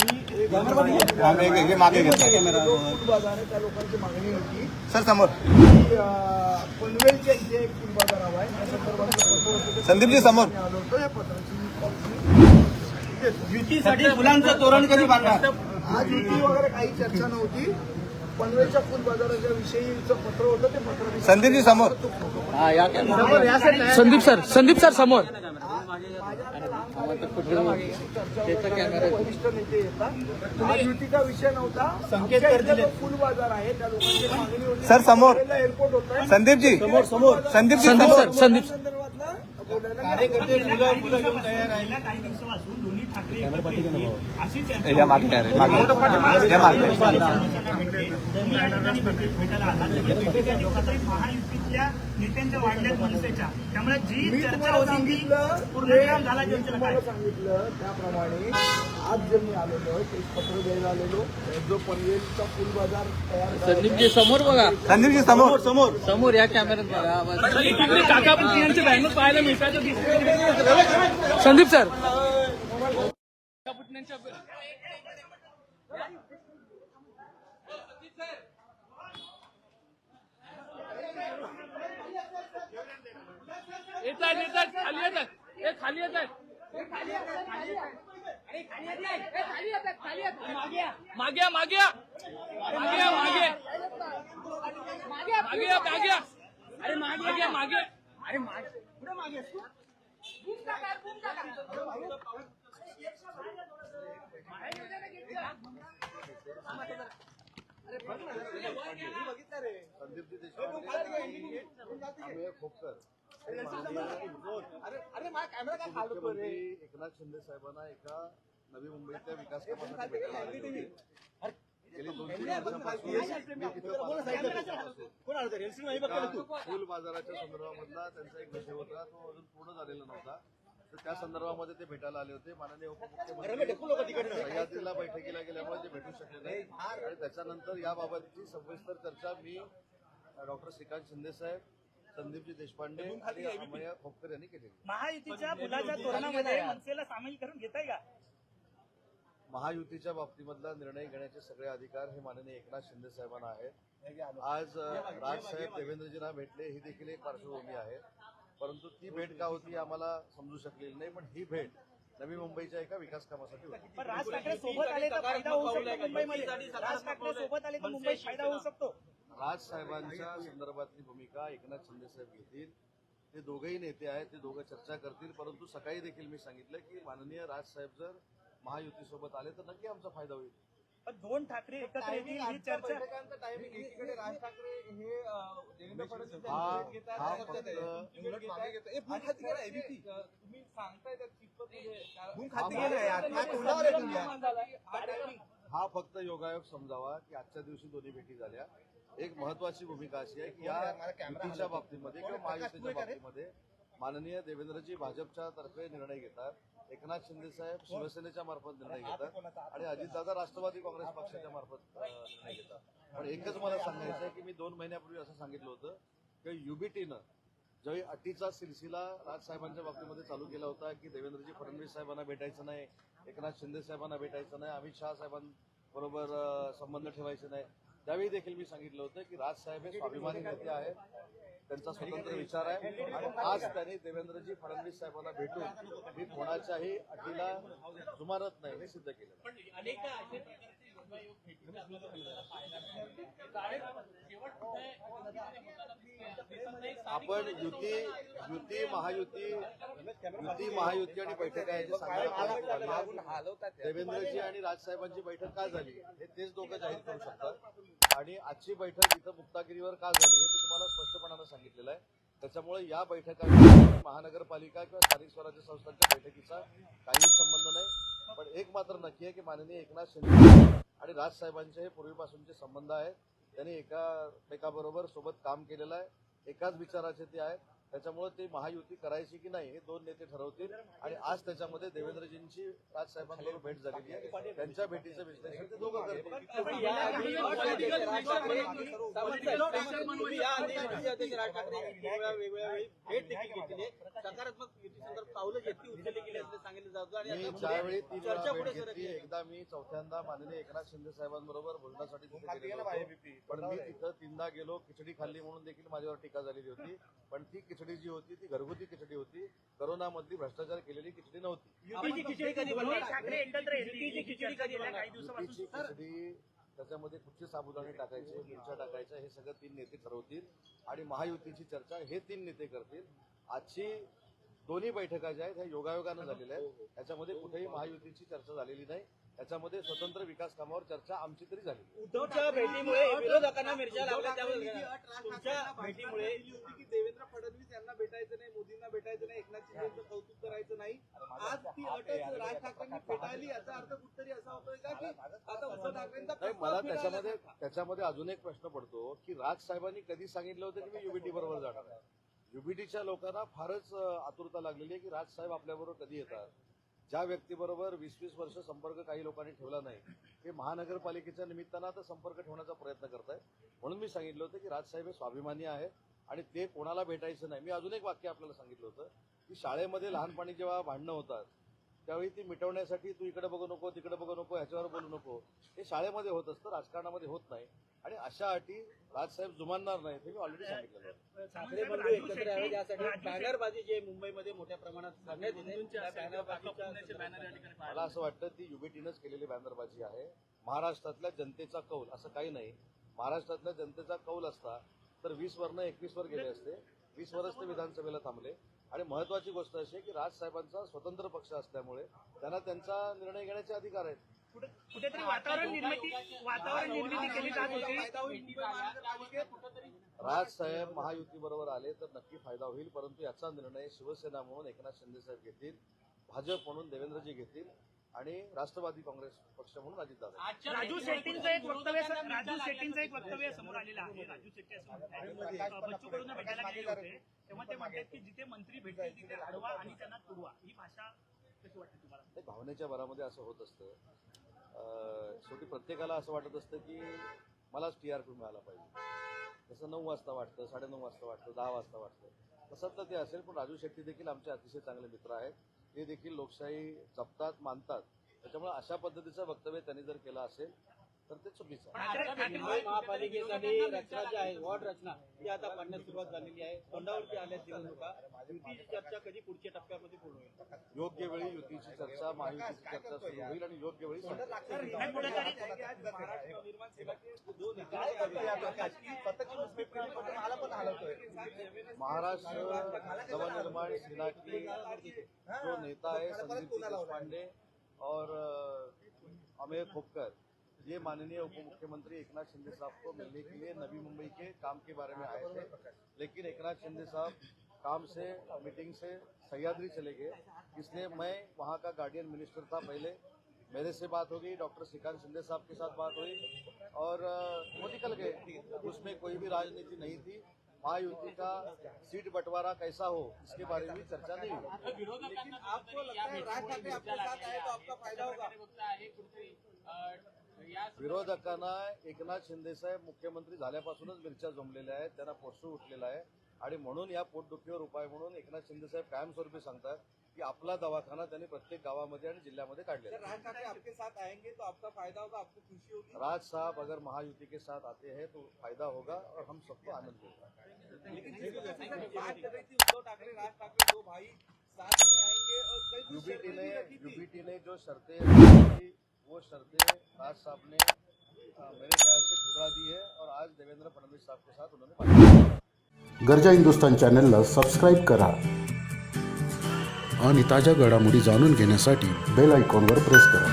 हे- हे मागे बाजार आहे त्या लोकांची मागणी होती सर समोर. पनवेलच्या इथे एक फूल बाजार हवा आहे त्या संदीपजी समोर. मी आलो होतो या पत्राची मी कॉपी- युतीसाठी फुलांचं तोरण कधी बांधणार? आज युती वगैरे काही चर्चा नव्हती. पनवेलच्या फुल बाजाराच्या विषयीचं पत्र होतं ते पत्र संदीपजी समोर. संदीप सर संदीप सर समोर. वरिष्ठ नेते येतात आज युतीचा विषय नव्हता संकेत फुल बाजार आहे त्या लोकांची मागणी होती सर, समोर. एअरपोर्ट होत संदीपजी समोर समोर. संदीप समोर. सर संदीप संदर्भातलं बोलायला कार्यकर्ते आहे गेल्या काही दिवसापासून महायुतीतल्या नेत्यांच्या मनसेच्या त्यामुळे जी चर्चा होती सांगितलं पूर्णविराम झाला त्याप्रमाणे आज जे मी आलेलो आहे ते पत्र द्यायला आलेलो जो पनवेलचा फुल बाजार तयार संदीपजी समोर. बघा संदीपजी समोर समोर समोर या कॅमेऱ्यात बघा काका यांचे बॅनर पाहायला मिळतात संदीप सर. येत आहेत येत आहेत खाली येत आहेत हे खाली येत आहेत मागे मागे या. मागे या, मागे मागे मागे. अरे मागे मागे. अरे मागे. पुढे मागे? मुख्यमंत्री एकनाथ शिंदे साहेबांना एका नवी मुंबईच्या विकास कामासाठी भेटायला गेली दोन तीन मी तिथं फुल बाजाराच्या संदर्भामधला त्यांचा एक विषय होता तो अजून पूर्ण झालेला नव्हता तर त्या संदर्भामध्ये ते भेटायला आले होते. माननीय उपमुख्यमंत्री सह्याद्रीला बैठकीला गेल्यामुळे ते भेटू शकले नाही. आणि त्याच्यानंतर याबाबतची सविस्तर चर्चा मी डॉक्टर श्रीकांत शिंदे साहेब संदीपजी देशपांडे आणि अमय खोपकर यांनी केलेली महायुतीच्या फुलाच्या तोरणामध्ये मनसेला सामील करून घेताय का? महायुतीच्या बाबतीमधला निर्णय घेण्याचे सगळे अधिकार हे माननीय एकनाथ शिंदे साहेबांना आहेत. आज राजसाहेब देवेंद्रजींना भेटले ही देखील एक पार्श्वभूमी आहे. परंतु ती भेट का होती आम्हाला समजू शकलेली नाही पण ही भेट नवी मुंबईच्या एका विकास कामासाठी होती. पण राज ठाकरे सोबत आले तर फायदा होऊ शकतो मुंबईमध्ये. राज ठाकरे सोबत आले तर मुंबईत फायदा होऊ शकतो. राज साहेबांच्या संदर्भातली भूमिका एकनाथ शिंदे साहेब घेतील. ते दोघेही नेते आहेत ते दोघं चर्चा करतील. परंतु सकाळी देखील मी सांगितलं की माननीय राज साहेब जर महायुतीसोबत आले तर नक्की आमचा फायदा होईल. पण दोन ठाकरे एकत्र येतील ही चर्चा एकीकडे राज ठाकरे हे देवेंद्र फडणवीस. तुम्ही सांगताय त्या कितपत. हा फक्त योगायोग समजावा की आजच्या दिवशी दोन्ही भेटी झाल्या. एक महत्वाची भूमिका अशी आहे की या युतीच्या बाबतीमध्ये किंवा महायुतीच्या बाबतीमध्ये माननीय देवेंद्रजी भाजपच्या तर्फे निर्णय घेतात. एकनाथ शिंदे साहेब शिवसेनेच्या मार्फत निर्णय घेतात आणि अजितदादा राष्ट्रवादी काँग्रेस पक्षाच्या मार्फत निर्णय घेतात. पण एकच मला सांगायचं आहे की मी दोन महिन्यापूर्वी असं सांगितलं होतं की युबीटीनं ज्यावेळी अटीचा सिलसिला राजसाहेबांच्या बाबतीमध्ये चालू केला होता की देवेंद्रजी फडणवीस साहेबांना भेटायचं नाही एकनाथ शिंदे साहेबांना भेटायचं नाही अमित शहा साहेबांबरोबर संबंध ठेवायचे नाही त्यावेळी देखील मी सांगितलं होतं की राजसाहेब हे स्वाभिमानी नेते आहेत. त्यांचा स्वतंत्र विचार आहे. आणि आज त्यांनी देवेंद्रजी फडणवीस साहेबांना भेटून मी कोणाच्याही अटीला जुमानत नाही हे सिद्ध केलं आपण युती युती महायुती युती महायुती आणि बैठका सांगायला देवेंद्रजी आणि राजसाहेबांची बैठक का झाली? हे तेच दोघं जाहीर करू शकतात. आणि आजची बैठक इथं मुक्तागिरीवर का झाली हे मी तुम्हाला स्पष्टपणानं सांगितलेलं आहे. त्याच्यामुळे या बैठकांमध्ये महानगरपालिका किंवा स्थानिक स्वराज्य संस्थांच्या बैठकीचा काहीच संबंध नाही. पण एक मात्र नक्की आहे की माननीय एकनाथ शिंदे आणि राजसाहेबांचे हे पूर्वीपासूनचे संबंध आहेत. त्यांनी एका एकाबरोबर सोबत काम केलेलं आहे. एकाच विचाराचे ते आहेत. त्याच्यामुळे ते महायुती करायची की नाही हे दोन नेते ठरवतील. आणि आज त्याच्यामध्ये देवेंद्रजींची राजसाहेबांबरोबर भेट झालेली आहे. त्यांच्या भेटीचं विश्लेषण ते दोघं करतील. पावलं घेतली उचलली गेली असं सांगितलं जातं. आणि मी आता ज्यावेळी तीन वेळा चर्चा भेट पुढे घेतली सरकली. आहे. एकदा मी चौथ्यांदा माननीय एकनाथ शिंदे साहेबांबरोबर बोलण्यासाठी तिथे गेलेलो होतो. पण मी तिथं तीनदा गेलो खिचडी खाल्ली म्हणून देखील माझ्यावर टीका झालेली होती. पण ती खिचडी जी होती ती घरगुती खिचडी होती. करोनामधली भ्रष्टाचार केलेली खिचडी नव्हती. युतीची खिचडी कधी बनणार ठाकरे एकत्र युतीची खिचडी कधी बनणार युतीची खिचडी त्याच्यामध्ये कुठचे साबुदाणे टाकायचे मिरच्या टाकायच्या हे सगळं तीन नेते ठरवतील. आणि महायुतीची चर्चा हे तीन नेते करतील. आजची दोन्ही बैठका ज्या आहेत ह्या योगायोगानं झालेल्या आहेत. त्याच्यामध्ये कुठेही महायुतीची चर्चा झालेली नाही. त्याच्यामध्ये स्वतंत्र विकास कामावर चर्चा आमची तरी झाली. उद्धवच्या भेटीमुळे विरोधकांना मिरच्या तुमच्या भेटीमुळे होती की देवेंद्र फडणवीस यांना भेटायचं नाही मोदींना भेटायचं नाही एकनाथ शिंदेचं कौतुक करायचं नाही. आज ती अटच राज ठाकरेंनी फेटाळली याचा अर्थ कुठतरी असा होतोय का की आता उद्धव ठाकरेंचा मला त्याच्यामध्ये त्याच्यामध्ये अजून एक प्रश्न पडतो की राज साहेबांनी कधी सांगितलं होतं की मी युबीटी बरोबर जाणार आहे? युबीटीच्या लोकांना फारच आतुरता लागलेली आहे की राज साहेब आपल्याबरोबर कधी येतात. ज्या व्यक्तीबरोबर वीस वीस वर्ष संपर्क काही लोकांनी ठेवला नाही ते महानगरपालिकेच्या निमित्तानं आता संपर्क ठेवण्याचा प्रयत्न करत आहे म्हणून मी सांगितलं होतं की राजसाहेब हे स्वाभिमानी आहेत आणि ते कोणाला भेटायचं नाही. मी अजून एक वाक्य आपल्याला सांगितलं होतं की शाळेमध्ये लहानपणी जेव्हा भांडणं होतात त्यावेळी ती मिटवण्यासाठी तू इकडे बघू नको तिकडे बघू नको ह्याच्यावर बोलू नको. हे शाळेमध्ये होत असतं राजकारणामध्ये होत नाही. आणि अशा अटी राजसाहेब जुमानणार नाही हे मी ऑलरेडी सांगितलेलं आहे. ठाकरे बंधू एकत्र यावे यासाठी बॅनरबाजी जे मुंबईमध्ये मोठ्या प्रमाणात करण्यात येते त्या बॅनरबाजीच्या मला असं वाटतं ती युबीटीनंच केलेली बॅनरबाजी आहे. महाराष्ट्रातल्या जनतेचा कौल असं काही नाही. महाराष्ट्रातल्या जनतेचा कौल असता तर वीस वरनं एकवीस वर गेले असते. वीस वरच ते विधानसभेला थांबले. आणि महत्वाची गोष्ट अशी आहे की राजसाहेबांचा स्वतंत्र पक्ष असल्यामुळे त्यांना त्यांचा निर्णय घेण्याचे अधिकार आहेत. कुठेतरी वातावरण निर्मिती वातावरण निर्मिती केली जात होती. महानगरपालिकेत राजसाहेब महायुती बरोबर आले तर नक्की फायदा होईल परंतु याचा निर्णय शिवसेना म्हणून एकनाथ शिंदे साहेब घेतील भाजप म्हणून देवेंद्रजी घेतील. आणि राष्ट्रवादी काँग्रेस पक्ष म्हणून अजितदादा राजू शेट्टींचं एक वक्तव्य राजू शेट्टींचं एक वक्तव्य समोर आलेलं आहे. राजू शेट्टी असं म्हणतात. बच्चू कडूंना भेटायला गेले होते. तेव्हा ते म्हणतात की जिथे मंत्री भेटतील तिथे अडवा आणि त्यांना तुडवा ही भाषा कशी वाटते तुम्हाला? भावनेच्या भरामध्ये असं होत असतं. अं, शेवटी प्रत्येकाला असं वाटत असतं की मलाच टी आर पी मिळाला पाहिजे. जसं नऊ वाजता वाटतं साडेनऊ वाजता वाटतं दहा वाजता वाटतं. तसं तर ते असेल पण राजू शेट्टी देखील आमचे अतिशय चांगले मित्र आहेत. ते देखील लोकशाही जपतात मानतात. त्याच्यामुळे अशा पद्धतीचं वक्तव्य त्यांनी जर केलं असेल तर ते चुकीचं आहे. मुंबई महापालिकेसाठी रचना जी आहे वॉर्ड रचना ती आता पडण्यास सुरुवात झालेली आहे. तोंडावरती आल्या निवडणुका. युतीची चर्चा कधी पुढच्या टप्प्यामध्ये पूर्ण होईल? योग्य वेळी युतीची चर्चा महायुतीची चर्चा सुरू होईल आणि योग्य वेळी. महाराष्ट्र निर्माण सेनाचे जो नेते स्वतःची मुस्लिम मला पण हलवतोय. महाराष्ट्र नवनिर्माण सेना की जो नेता है संदीप जी देशपांडे और अ, अमेय खोपकर. ये माननीय उप मुख्यमंत्री एकनाथ शिंदे साहब को मिलने के लिए नवी मुंबई के काम के बारे में आए थे। लेकिन एकनाथ शिंदे साहब काम से मीटिंग से सह्याद्री चले गए। इसलिए मैं वहाँ का गार्डियन मिनिस्टर था पहले। मेरे से बात हो गई डॉक्टर श्रीकांत शिंदे साहब के साथ बात हुई। और वो निकल गए उसमें कोई भी राजनीति नहीं थी। महायुति का सीट बंटवारा कैसा हो इसके बारे में भी चर्चा नहीं हुई। लेकिन आपको लगता है राज ठाकरे आपके साथ आए तो आपका फ़ायदा होगा। विरोधकांना एकनाथ शिंदे साहेब मुख्यमंत्री झाल्यापासूनच मिरच्या जमलेल्या आहेत. त्यांना पोषू उठलेला आहे. आणि म्हणून या पोटदुखीवर उपाय म्हणून एकनाथ शिंदे साहेब कायमस्वरूपी सांगतात की आपला दवाखाना त्यांनी प्रत्येक गावामध्ये आणि जिल्ह्यामध्ये काढलेला राज ठाकरे आपके साथ आएँगे तो आपका फ़ायदा होगा आपको खुशी होगी. राज साहब अगर महायुति के साथ आते हैं तो फ़ायदा होगा और हम सबको आनंद होगा लेकिन जिस तरह से बात कर रही थी उद्धव ठाकरे राज ठाकरे दो भाई साथ में आएँगे और कई यूबीटी ने यूबीटी ने जो शर्तें शर्तें राज साहब ने मेरे ख्याल से ठुकरा दी है और आज देवेंद्र फडणवीस साहब के साथ उन्होंने बात की। गरजा हिंदुस्तान चॅनलला सबस्क्राईब करा आणि ताज्या घडामोडी जाणून घेण्यासाठी बेल आयकॉनवर प्रेस करा